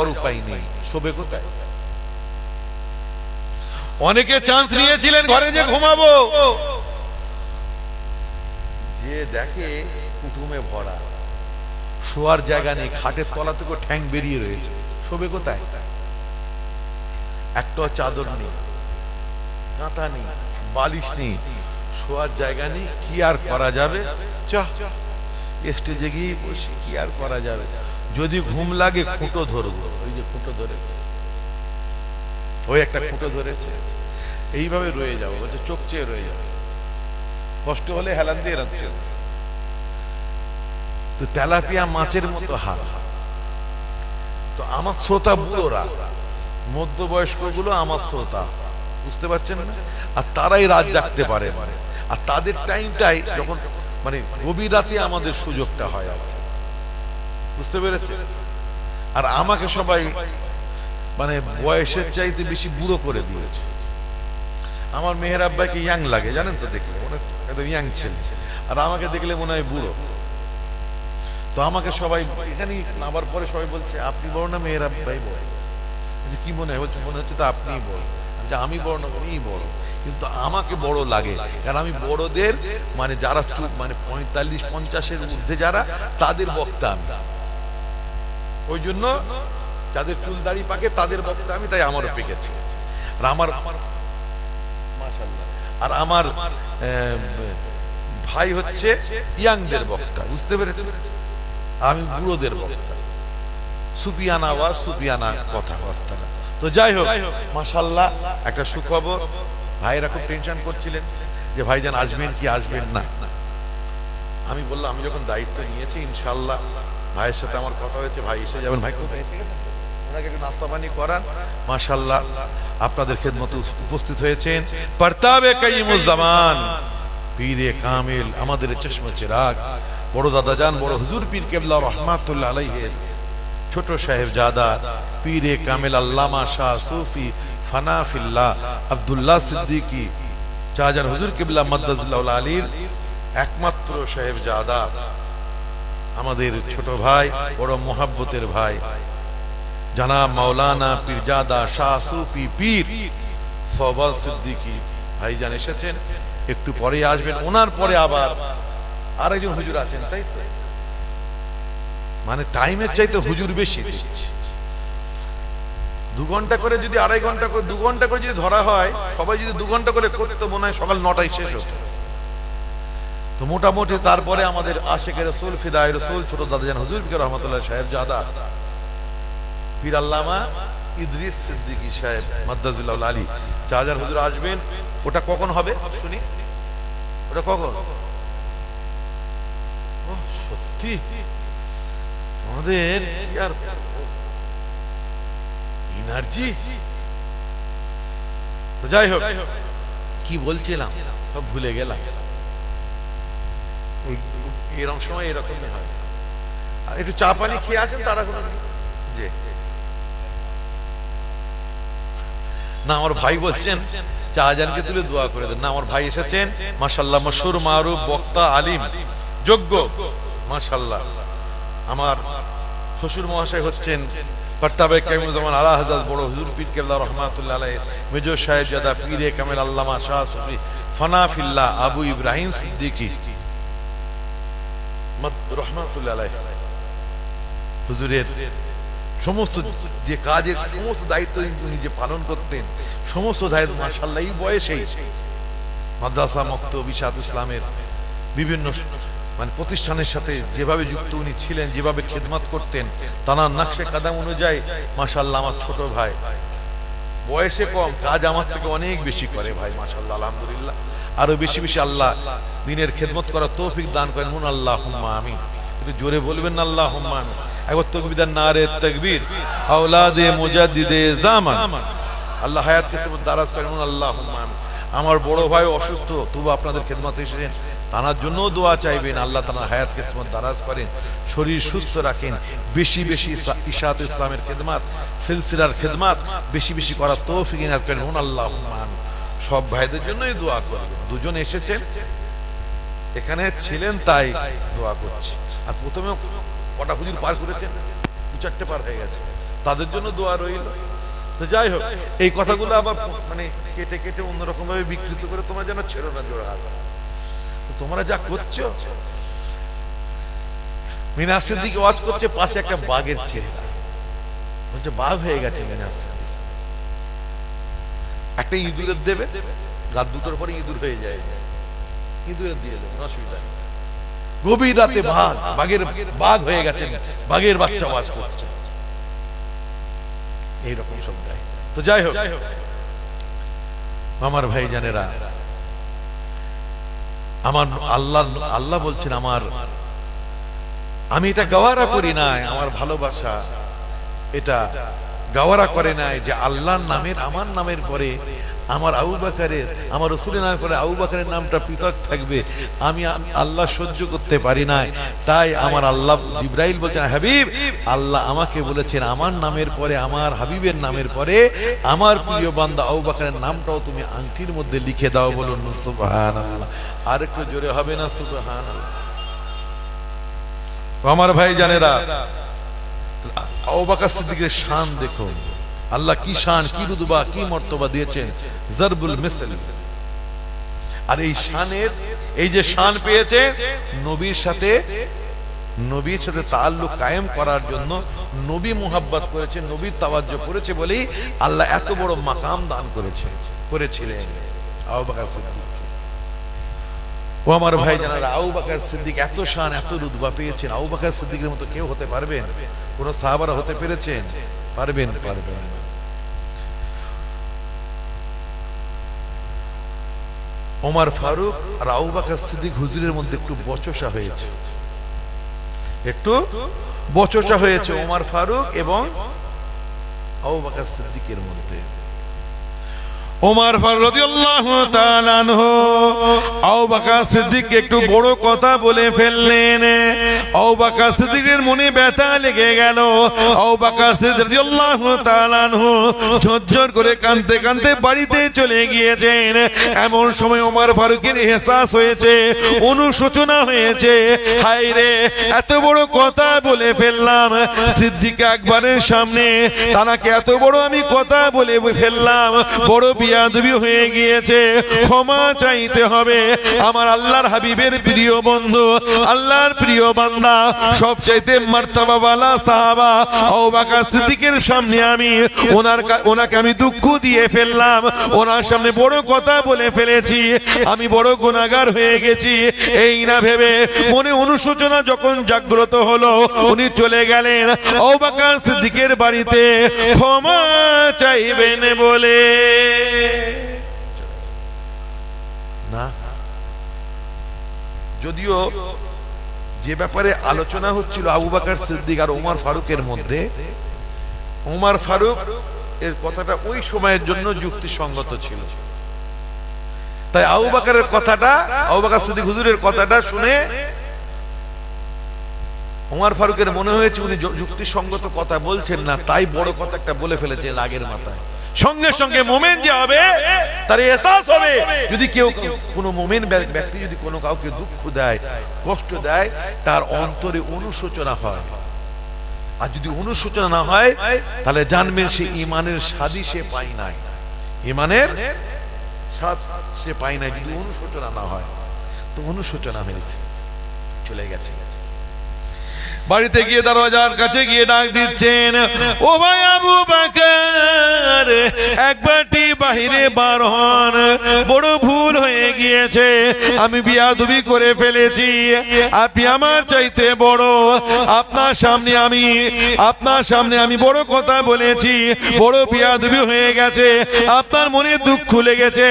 যাওয়ার উপায় নেই, শোবে কোথায়? অনেকে চান্স নিয়েছিলেন ঘরে যে ঘুমাবো। যে দেখে কুটুমে ভরা, শোয়ার জায়গা নেই, খাটের তলা থেকে ঠ্যাং বেরিয়ে রয়েছে। শোবে কোথায়? একটা চাদর নেই, কাঁথা নেই, বালিশ নেই, শোয়ার জায়গা নেই, কি আর করা যাবে? চাহ, স্টেজে গিয়ে বসে কি আর করা যাবে? যদি ঘুম লাগে খুঁটো ধরবো। ওই যে খুঁটো ধরেছে। ওই একটা খুঁটো ধরেছে। এইভাবে রয়ে যাব, বলছে চোখ চেয়ে রয়ে যাবে। কষ্ট হলে হেলান দিয়ে রাখছে তো তেলাপিয়া মাছের মতো হাল তো আমার শ্রোতা বুড়োরা মধ্যবয়স্কগুলো আমার শ্রোতা, বুঝতে পারছেন আর তারাই রাত জাগতে পারে। আর তাদের টাইমটাই যখন মানে গভীর রাতে আমাদের সুযোগটা হয়। কি। বুঝতে পেরেছে আর আমাকে সবাই মানে বয়সের চাইতে বেশি বুড়ো করে দিয়েছে। আমার মেহের আব্বাকে ইয়াং লাগে, জানেন তো দেখলে? একদম ইয়াং ছেলে। আর আমাকে দেখলে মনে হয় বুড়ো। তো আমাকে সবাই এখানে নামার পরে সবাই বলছে, আপনি বড় না মেয়ের আব্বাই বড়? কি মনে হয় মনে হচ্ছে তো আপনিই বড়। আমি বড় না উনিই বড়। কিন্তু আমাকে বড় লাগে। কারণ আমি বড়দের মানে যারা মানে পঁয়তাল্লিশ, পঞ্চাশের ঊর্ধ্বে যারা, তাদের বক্তা আমি। ওই জন্য যাদের চুল দাড়ি পাকে তাদের বক্তা আমি তাই আমারও পেকেছে। আর আমার আর আমার ভাই হচ্ছে ইয়াংদের বক্তা বুঝতে পেরেছেন? আমি বুড়োদের বক্তা। সুপিয়ানা ওয়া সুপিয়ানা কথাবার্তা। তো যাই হোক মাশাল্লাহ একটা সুখবর। ভাইরা খুব টেনশন করছিলেন যে ভাইজান আসবেন কি আসবেন না। আমি বললাম আমি যখন দায়িত্ব নিয়েছি ইনশাল্লাহ ভাইয়ের সাথে আমার কথা হয়েছে, ভাই এসে যাবেন। ভাই, কোথায়? এসে? ওনাকে একটু নাস্তা পানি করান। আপনাদের উপস্থিত হয়েছেন। পর্তাবে পীরে কামিল, আমাদের চিরাগ। বড় দাদা যান, বড় হুজুর পীর কেবলা রহমাতুল্লাহ ছোট সাহেব জাদা পীরে কামিল আল্লামা শাহ সুফি ফানাফিল্লাহ আব্দুল্লাহ সিদ্দিকী। চাজার হুজুর কেবলা মাদ্দাজুল্লাহ আলীর একমাত্র সাহেব জাদা আমাদের ছোট ভাই, বড় মোহাব্বতের ভাই। জানাব মাওলানা পীরজাদা শাহ সুফি পীর সবাল সিদ্দিকী। ভাইজান এসেছেন, একটু পরে আসবেন, ওনার পরে আবার আরেকজন হুজুর আছেন, তাই তো? মানে টাইমের চাইতে হুজুর বেশি। দু ঘণ্টা করে যদি আড়াই ঘণ্টা করে, দু ঘণ্টা করে যদি ধরা হয়, সবাই যদি দু ঘণ্টা করে করতে, মনে হয় সকাল নটায় শেষ হতো। তো মোটামুটি তারপরে আমাদের আশেকের রসুল, ফিদায় রসুল, ছোট দাদা জান হুজুর ফিকর রহমতুল্লাহ সাহেব জাদা। পীর আল্লামা ইদ্রিস সিদ্দিকী সাহেব মাদ্দাজুল্লাহ আলী। চাজার হুজুর আসবেন। ওটা কখন হবে? শুনি। ওটা কখন? সত্যি? আমাদের কি আর এনার্জি? যাই হোক, কি বলছিলাম? সব ভুলে গেলাম। এরকম সময় এরকমই হয়। আর একটু চা পানি খেয়ে আছেন তারা কোনো যে না, আমার ভাই বলছেন চাহাজানকে তুলে দোয়া করে দেন। না, আমার ভাই এসেছেন মাশাল্লাহ মশুর বক্তা, আলিম, যোগ্য। মাশাল্লাহ আমার শ্বশুর মহাশয় হচ্ছেন কামেল আবু ইব্রাহিম সিদ্দিকী। হুজুরের সমস্ত যে কাজের সমস্ত দায়িত্ব পালন করতেন, সমস্ত দায়িত্ব মাসাল্লাহ এই মাদ্রাসা মক্ত বিশাদ ইসলামের বিভিন্ন মানে প্রতিষ্ঠানের সাথে যেভাবে যুক্ত উনি ছিলেন, যেভাবে খেদমাত করতেন তানার নাকশে কাদাম অনুযায়ী মাসাল্লাহ আমার ছোট ভাই। বয়সে কম, কাজ আমার থেকে অনেক বেশি করে ভাই মাসাল্লাহ আলহামদুলিল্লাহ। আরও বেশি বেশি আল্লাহ দিনের খেদমত করার তৌফিক দান করেন। মুন আল্লাহ হুম্মা আমিন। একটু জোরে বলবেন আল্লাহ হুম্মা আমিন। একবার তকবিদার নারে তকবীর। আওলাদে মুজাদ্দিদে জামান। আল্লাহ হায়াত কিসমত দারাজ করেন মুন আল্লাহ হুম্মা আমিন। আমার বড় ভাই অসুস্থ তবু আপনাদের খেদমত এসেছেন। তার জন্য দোয়া চাইবেন, আল্লাহ তার হায়াত কিসমত দারাজ করেন। শরীর সুস্থ রাখেন। বেশি বেশি ইশাত ইসলামের খেদমাত, সিলসিলার খেদমাত, বেশি বেশি করার তৌফিক ইনাত করেন মুন আল্লাহ হুম্মা আমিন। সব ভাইদের জন্যই দোয়া করবেন দুজন এসেছেন, এখানে ছিলেন তাই দোয়া করছি। আর প্রথমে কটা হুজুর পার করেছেন, দু চারটে পার হয়ে গেছে। তাদের জন্য দোয়া রইল। তো যাই হোক, এই কথাগুলো আবার মানে কেটে কেটে অন্যরকম ভাবে বিকৃত করে তোমরা যেন ছেড়ো না জোড়া। তোমরা যা করছ, মিনাসের দিকে ওয়াজ করছে, পাশে একটা বাঘের ছেলে। বলছে, বাঘ হয়ে গেছে মিনাসের একটা ইঁদুরের দেবে রাত দুটোর পরে ইঁদুর হয়ে যায়। ইঁদুরের দিয়ে দেবে অসুবিধা। গভীর রাতে বাঘ বাঘের বাঘ হয়ে গেছে। বাঘের বাচ্চা ওয়াজ করছে। এইরকম সব দেয় তো যাই হোক আমার ভাই জানেরা আমার আল্লাহ আল্লাহ বলছেন আমার আমি এটা গাওয়ারা করি নাই আমার ভালোবাসা এটা গাওয়ারা করে নাই যে আল্লাহর নামের, আমার নামের পরে আমার আবু বাকারের, আমার রসুলের নামের পরে আবু বাকারের নামটা পৃথক থাকবে। আমি আল্লাহ সহ্য করতে পারি না তাই আমার আল্লাহ জিব্রাইল বলছেন, হাবিব, আল্লাহ আমাকে বলেছেন, আমার নামের পরে, আমার হাবিবের নামের পরে আমার প্রিয় বান্দা আবু বাকারের নামটাও তুমি আংটির মধ্যে লিখে দাও বলুন। সুবহানাল্লাহ। আর একটু জোরে হবে না? সুবহানাল্লাহ। আমার ভাই জানেরা শান আল্লাহ কি শান, কি রুদবা কি মর্তবা দিয়েছেন? জারবুল মিসল। আর এই শানের, এই যে শান পেয়েছে, নবীর সাথে নবীর সাথে তাল্লুক কায়েম করার জন্য নবী মুহাব্বত করেছে, নবীর তাওয়াজ্জু করেছে বলেই আল্লাহ এত বড় মাকাম দান করেছে, করেছিলেন। সিদ্দিক। ও আমার ভাই জানারা, আবু বকর সিদ্দিক এত শান, এত রুতবা পেয়েছেন। আবু বকর সিদ্দিকের মতো কেউ হতে পারবেন? কোন সাহাবারা হতে পেরেছেন? পারবেন পারবেন। ওমর ফারুক আর আবু বকর সিদ্দিক হুজুরের মধ্যে একটু বচসা হয়েছে। একটু বচসা হয়েছে ওমর ফারুক এবং আবু বকর সিদ্দিকের মধ্যে। ওমর সিদ্দিক একটু বড় কথা বলে ফেললেন। বকর সিদ্দিকের মনে ব্যথা লেগে গেল। তাআলা ঝরঝর করে কাঁদতে কাঁদতে বাড়িতে চলে গিয়েছেন। এমন সময় ওমর ফারুকের এহসাস হয়েছে, অনুশোচনা হয়েছে। হায় রে, এত বড় কথা বলে ফেললাম। সিদ্দিক আকবরের সামনে তানাকে এত বড় আমি কথা বলে ফেললাম। বড় বিয়াদবি হয়ে গিয়েছে। ক্ষমা চাইতে হবে। আমার আল্লাহর হাবিবের প্রিয় বন্ধু, আল্লাহর প্রিয় বান্দা, সবচাইতে মার্তাবাওয়ালা সাহাবা বকর সিদ্দিকের সামনে আমি ওনার ওনাকে আমি দুঃখ দিয়ে ফেললাম। ওনার সামনে বড় কথা বলে ফেলেছি। আমি বড় গুনাহগার হয়ে গেছি। এই না ভেবে মনে অনুশোচনা যখন জাগ্রত হলো, উনি চলে গেলেন বকর সিদ্দিকের বাড়িতে। ক্ষমা চাইবেন বলে। না। যদিও যে ব্যাপারে আলোচনা হচ্ছিল আবু বাকার সিদ্দিক আর ওমর ফারুকের মধ্যে ওমর ফারুক এর কথাটা ওই সময়ের জন্য যুক্তিসঙ্গত ছিল। তাই আবু বাকারের কথাটা, আবু বাকার সিদ্দিক হুজুরের কথাটা শুনে ওমর ফারুকের মনে হয়েছে উনি যুক্তিসঙ্গত কথা বলছেন না, তাই বড় কথা একটা বলে ফেলেছে লাগের মাথায়। সঙ্গে সঙ্গে মোমেন যে হবে তার এহসাস হবে। যদি কেউ কোনো মোমেন ব্যক্তি যদি কোনো কাউকে দুঃখ দেয় কষ্ট দেয় তার অন্তরে অনুশোচনা হয়। আর যদি অনুশোচনা না হয় তাহলে জানবেন সে ইমানের স্বাদই সে পায় নাই। ইমানের স্বাদ সে পায় নাই যদি অনুশোচনা না হয়। তো অনুশোচনা হয়েছে চলে গেছে। বাড়িতে গিয়ে দরজার কাছে গিয়ে ডাক দিচ্ছেন, ও ভাই আবু বাকার একবারটি বাহিরে বার হন। বড় ভুল হয়ে গিয়েছে, আমি বিয়াদবি করে ফেলেছি। আপনি আমার চাইতে বড়, আপনার সামনে আমি, আপনার সামনে আমি বড় কথা বলেছি। বড় বিয়াদবি হয়ে গেছে, আপনার মনে দুঃখ লেগেছে।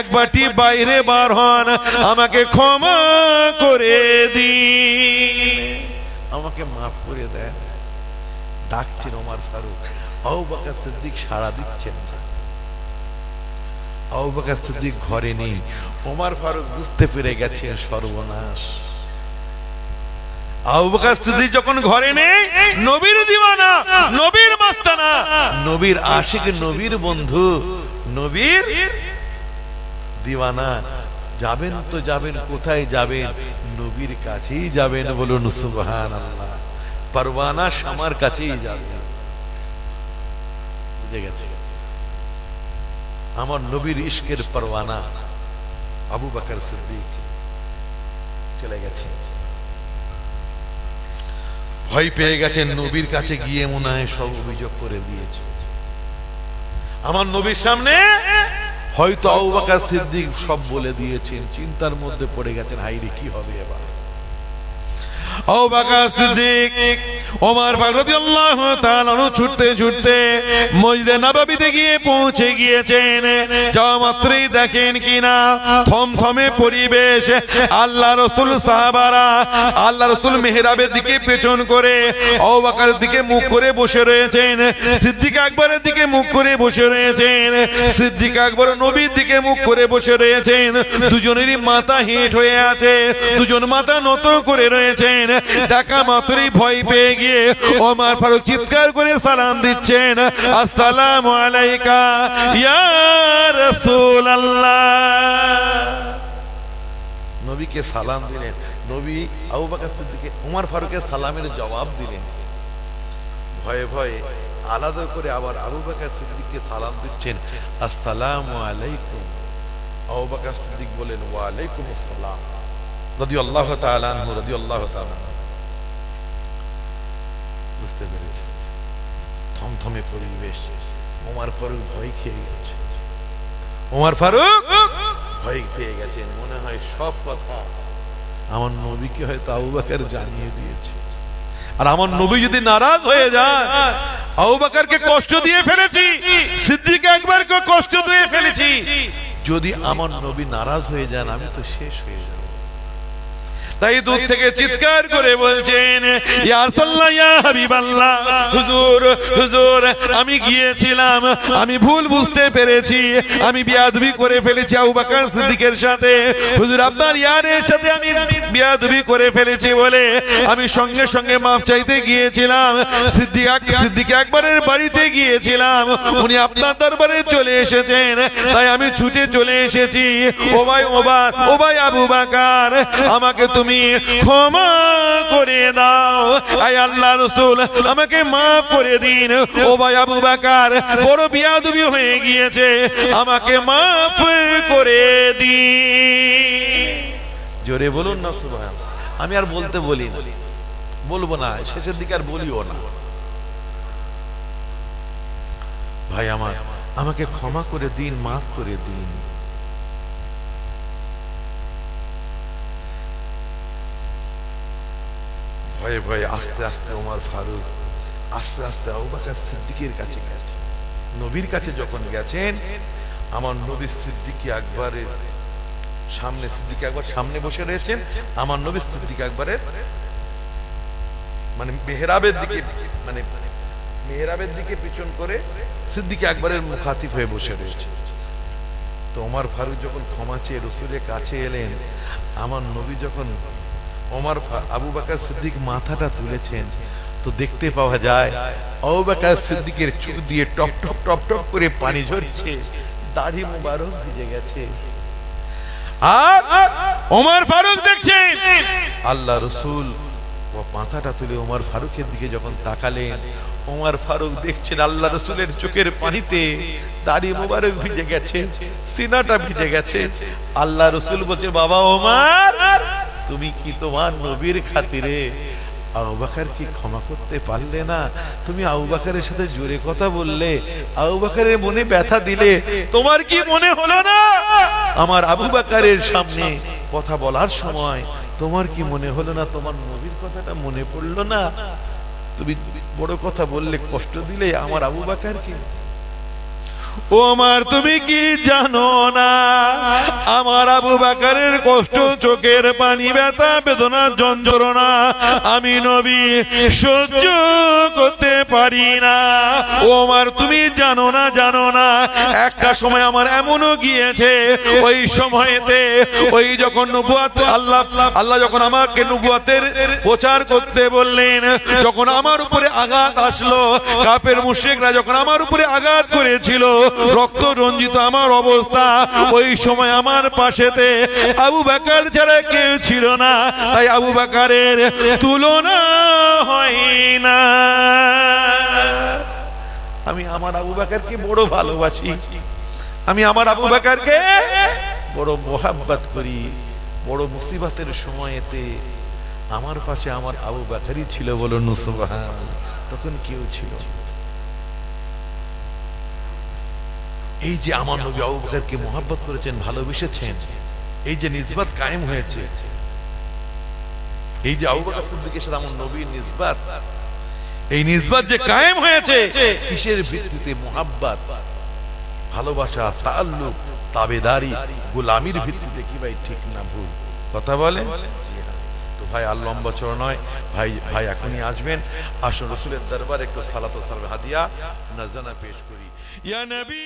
একবারটি বাইরে বার হন, আমাকে ক্ষমা করে দিন। আমাকে মাফ করে দেন। ডাকছেন ওমর ফারুক। সিদ্দিক সাড়া দিচ্ছেন সিদ্দিক ঘরে নেই। ওমর ফারুক বুঝতে পেরে সর্বনাশ। যখন ঘরে নেই, নবীর দিওয়ানা, নবীর মাস্তানা, নবীর আশিক, নবীর বন্ধু, নবীর দিওয়ানা। যাবেন তো যাবেন, কোথায় যাবেন? নবীর কাছেই যাবেন বলুন সুবহান আল্লাহ পারওয়ানা শামার কাছেই যাবেন। বুঝে গেছে? আমার নবীর ইশকের পরওয়ানা আবু বাকর সিদ্দিক চলে গেছে। ভয় পেয়ে গেছেন, নবীর কাছে গিয়ে মনে হয় সব অভিযোগ করে দিয়েছে। আমার নবীর সামনে হয়তো অবাকা সিদ্দিক সব বলে দিয়েছেন, চিন্তার মধ্যে পড়ে গেছেন হাইরে কি হবে এবার? অবাকা সিদ্দিক ওমর ফারুক রাদিয়াল্লাহু তাআলা ছুটতে ছুটতে মসজিদে নববীতে গিয়ে পৌঁছে গিয়েছেন। যাওয়া মাত্রই দেখেন কিনা? থমথমে পরিবেশ। আল্লাহ রাসূল সাহাবারা, আল্লাহ রাসূল মেহরাবের দিকে পেছন করে, আবু বকরের দিকে মুখ করে বসে রয়েছেন। সিদ্দিক আকবরের দিকে মুখ করে বসে রয়েছেন। সিদ্দিক আকবর নবীর দিকে মুখ করে বসে রয়েছেন। দুজনেরই মাথা হেঁট হয়ে আছে। দুজন মাথা নত করে রয়েছেন। দেখা মাত্রই ভয় পেয়ে গিয়ে ওমর ফারুক চিৎকার করে সালাম দিচ্ছেন, আসসালামু আলাইকা, ইয়া রাসূলুল্লাহ। নবীকে সালাম দিলেন। নবী আবু বাকর সিদ্দিকে উমর ফারুকের সালামের জবাব দিলেন। ভয়ে ভয়ে আলাদা করে আবার আবু বাকর সিদ্দিককে সালাম দিচ্ছেন, আসসালামু আলাইকুম। আবু বাকর সিদ্দিক বলেন ওয়া আলাইকুম আসসালাম। রাদিয়াল্লাহু তাআলা আনহু, রাদিয়াল্লাহু তাআলা আনহু। বুঝতে পেরেছি। থমথমে পরিবেশ ওমর ফারুক ভয় খেয়ে গেছে। ওমর ফারুক ভয় পেয়ে গেছেন, মনে হয় সব কথা আমার নবীকে হয়তো আবু জানিয়ে দিয়েছে। আর আমার নবী যদি নারাজ হয়ে যায়, আবু কষ্ট দিয়ে ফেলেছি সিদ্দিক একবারকে কষ্ট দিয়ে ফেলেছি। যদি আমার নবী নারাজ হয়ে যান, আমি তো শেষ হয়ে যাব। তাই দূর থেকে চিৎকার করে বলছেন হুজুর হুজুর আমি গিয়েছিলাম আমি ভুল বুঝতে পেরেছি আমি বিয়াদবি করে ফেলেছি আবু বকর সিদ্দিকের সাথে। হুজুর আপনার ইয়ারের সাথে আমি বিয়াদবি করে ফেলেছি বলে আমি সঙ্গে সঙ্গে মাফ চাইতে গিয়েছিলাম। সিদ্দিক সিদ্দিক একবারের বাড়িতে গিয়েছিলাম উনি আপনার দরবারে চলে এসেছেন তাই আমি ছুটে চলে এসেছি। ও ভাই ও ভাই ও ভাই আবু বাকার আমাকে তুমি ক্ষমা করে দাও। আই আল্লাহ রসুল, আমাকে মাফ করে দিন। ও ভাই আবু বাকার, বড় বিয়াদবি হয়ে গিয়েছে। আমাকে মাফ করে দিন। জোরে বলুন না সুবহান আমি আর বলতে বলি না। বলব না, শেষের দিকে আর বলিও না। ভাই আমার, আমাকে ক্ষমা করে দিন, মাফ করে দিন। ভয়ে ভয়ে আস্তে আস্তে ওমর ফারুক, আস্তে আস্তে আবু বকর সিদ্দিকের কাছে গেছে। নবীর কাছে যখন গেছেন, আমার নবী সিদ্দিকী আকবরের সামনে, সিদ্দিক আকবর সামনে বসে রয়েছেন, আমার নবী সিদ্দিক আকবরের মানে মেহরাবের দিকে মানে মেহরাবের দিকে পিছন করে সিদ্দিক আকবরের মুখাতিফ হয়ে বসে রয়েছে। তো ওমর ফারুক যখন ক্ষমা চেয়ে রসুলের কাছে এলেন, আমার নবী যখন ওমর আবু বাকার সিদ্দিক মাথাটা তুলেছেন। তো দেখতে পাওয়া যায়, আবু বাকার সিদ্দিকের চোখ দিয়ে টপ টপ টপ টপ করে পানি ঝরছে, দাড়ি মুবারক ভিজে গেছে। আর ওমর ফারুক দেখছেন, আল্লাহ রসুল মাথাটা তুলে ওমর ফারুকের দিকে যখন তাকালেন, ওমর ফারুক দেখছেন আল্লাহ রসুলের চোখের পানিতে দাড়ি মোবারক ভিজে গেছে, সিনাটা ভিজে গেছে। আল্লাহ রসুল বলছে, বাবা ওমর তুমি কি তোমার নবীর খাতিরে আবু বাকার কি ক্ষমা করতে পারলে না? তুমি আবু বাকারের সাথে জোরে কথা বললে, আবু বাকারের মনে ব্যথা দিলে, তোমার কি মনে হলো না? আমার আবু বাকারের সামনে কথা বলার সময় তোমার কি মনে হলো না? তোমার নবীর কথাটা মনে পড়ল না? তুমি বড় কথা বললে, কষ্ট দিলে আমার আবু বাকারকে। ওমার তুমি কি জানো না? আমার আবু বাকারের কষ্ট, চোখের পানি ব্যথা, বেদনা, যন্ত্রণা আমি নবী সহ্য করতে পারি না। ওমার, তুমি জানো না জানো না, একটা সময় আমার এমনও গিয়েছে, ওই সময়তে ওই যখন নবুয়াত, আল্লাহ আল্লাহ যখন আমাকে নবুয়াতের প্রচার করতে বললেন, যখন আমার উপরে আঘাত আসলো কাপের মুশরিকরা যখন আমার উপরে আঘাত করেছিল, রক্ত রঞ্জিত আমার অবস্থা, ওই সময় আমার পাশেতে আবু বাকার ছাড়া কেউ ছিল না। তাই আবু বাকারের তুলনা হয় না। আমি আমার আবু বাকারকে বড় ভালোবাসি। আমি আমার আবু বাকারকে বড় মোহাব্বত করি। বড় মুসিবতের সময়েতে আমার পাশে আমার আবু বাকারই ছিল বলো নুসবাহান তখন কেউ ছিল এই যে আমার নবী আবু বকরকে মোহাব্বত করেছেন, ভালোবেসেছেন, এই যে নিজবাত কায়েম হয়েছে, এই যে আবু বকর সিদ্দিকের সাথে আমার নবীর নিজবাত এই নিজবাত যে কায়েম হয়েছে, কিসের ভিত্তিতে মোহাব্বত, ভালোবাসা তাল্লুক তাবেদারি, গোলামির ভিত্তিতে কি ভাই ঠিক না ভুল? কথা বলে? তো ভাই আর লম্বা চড় নয়, ভাই ভাই এখনই আসবেন, আসুন রসুলের দরবার একটু সালাত সালাম, হাদিয়া, নাজানা পেশ করি। ইয়া নবী!